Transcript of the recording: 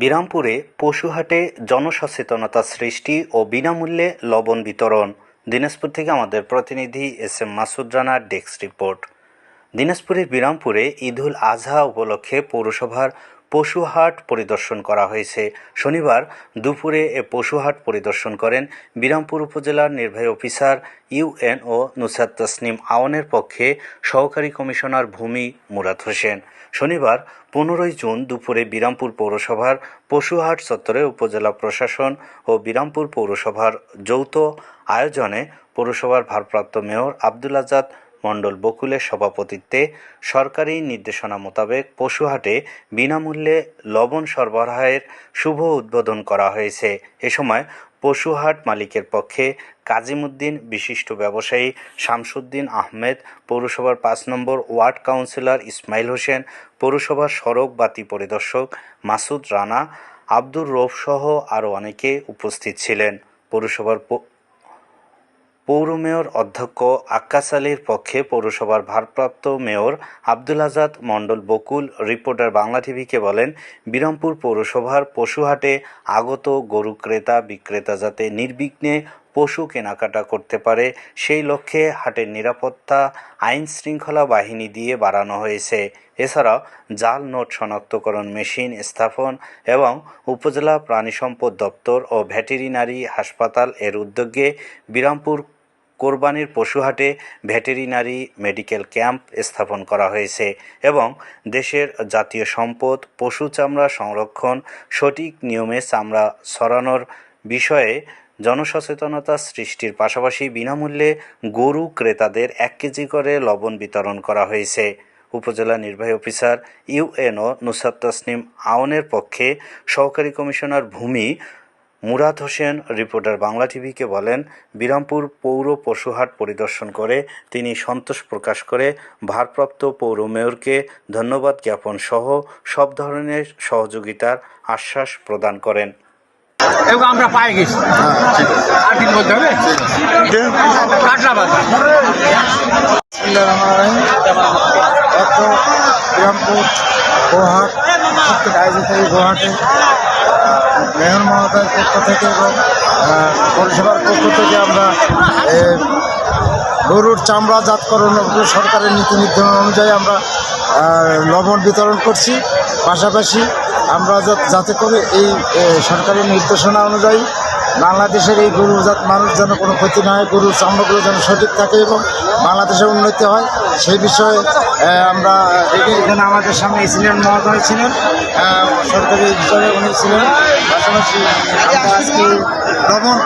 বিরামপুরে পশুহাটে জনসচেতনতা সৃষ্টি ও বিনামূল্যে লবণ বিতরণ। দিনাজপুর থেকে আমাদের প্রতিনিধি এস এম মাসুদ রানার ডেস্ক রিপোর্ট। দিনাজপুরের বিরামপুরে ঈদুল আজহা উপলক্ষে পৌরসভার পশুহাট পরিদর্শন করা হয়েছে। শনিবার দুপুরে এ পশুহাট পরিদর্শন করেন বিরামপুর উপজেলার নির্বাহী অফিসার ইউএনও নুসাদ তসনিম আওয়ানের পক্ষে সহকারী কমিশনার ভূমি মুরাদ হোসেন। শনিবার পনেরোই জুন দুপুরে বিরামপুর পৌরসভার পশুহাট চত্বরে উপজেলা প্রশাসন ও বিরামপুর পৌরসভার যৌথ আয়োজনে পৌরসভার ভারপ্রাপ্ত মেয়র আব্দুল আজাদ মণ্ডল বকুলের সভাপতিত্বে সরকারি নির্দেশনা মোতাবেক পশুহাটে বিনামূল্যে লবণ সরবরাহের শুভ উদ্বোধন করা হয়েছে। এ সময় পশুহাট মালিকের পক্ষে কাজিমুদ্দিন বিশিষ্ট ব্যবসায়ী শামসুদ্দিন আহমেদ, পৌরসভার পাঁচ নম্বর ওয়ার্ড কাউন্সিলর ইসমাইল হোসেন, পৌরসভার সড়ক বাতি পরিদর্শক মাসুদ রানা, আব্দুর রৌফ সহ আরও অনেকে উপস্থিত ছিলেন। পৌরসভার পৌর মেয়র অধ্যক্ষ আক্কাস আলীর পক্ষে পৌরসভার ভারপ্রাপ্ত মেয়র আব্দুল আজাদ মণ্ডল বকুল, রিপোর্টার বাংলা টিভিকে বলেন, বিরামপুর পৌরসভার পশুহাটে আগত গরু ক্রেতা, বিক্রেতা যাতে নির্বিঘ্নে পশু কেনাকাটা করতে পারে, সেই লক্ষ্যে হাটের নিরাপত্তা, আইন শৃঙ্খলা বাহিনী দিয়ে বাড়ানো হয়েছে। এছাড়াও জাল নোট শনাক্তকরণ মেশিন স্থাপন এবং উপজেলা প্রাণী সম্পদ দপ্তর ও ভেটেরিনারি হাসপাতাল এর উদ্যোগে বিরামপুর কোরবানির পশুহাটে ভেটেরিনারি মেডিকেল ক্যাম্প স্থাপন করা হয়েছে এবং দেশের জাতীয় সম্পদ, পশু চামড়া সংরক্ষণ, সঠিক নিয়মে চামড়া সরানোর বিষয়ে জনসচেতনতা সৃষ্টির পাশাপাশি বিনামূল্যে গরু ক্রেতাদের এক কেজি করে লবণ বিতরণ করা হয়েছে। উপজেলা নির্বাহী অফিসার ইউএনও নুসাদ তসনিম আওনের পক্ষে সহকারী কমিশনার ভূমি মুরাদ হোসেন রিপোর্টার বাংলা টিভিকে বলেন বিরামপুর পৌর পশুহাট পরিদর্শন করে তিনি সন্তোষ প্রকাশ করে ভারপ্রাপ্ত পৌর মেয়রকে ধন্যবাদ জ্ঞাপন সহ সব ধরনের সহযোগিতার আশ্বাস প্রদান করেন। এবং আমরা পায়ে গেছি। আর দিন বলতে হবে? কাটলা বাজার। বিসমিল্লাহির রহমানির রহিম। এত বিরামপুর গোহাট আয়োজিত গোহাটে মেয়র মহোদয়ের পক্ষ থেকে এবং পরিষেবার পক্ষ থেকে আমরা গরুর চামড়া জাতকরণ সরকারের নীতি নির্ধারণ অনুযায়ী আমরা লবণ বিতরণ করছি। পাশাপাশি আমরা যাতে করে এই সরকারের নির্দেশনা অনুযায়ী বাংলাদেশের এই গরুজাত মানুষ যেন কোনো ক্ষতি না হয়, গরুর চামড়াগুলো যেন সঠিক থাকে এবং বাংলাদেশের উন্নতি হয়। সেই বিষয়ে আমরা এখানে আমাদের সামনে ছিলেন মহোদয় ছিলেন সরকারি বিষয়ে উনি ছিলেন। পাশাপাশি আজকে ভ্রমণ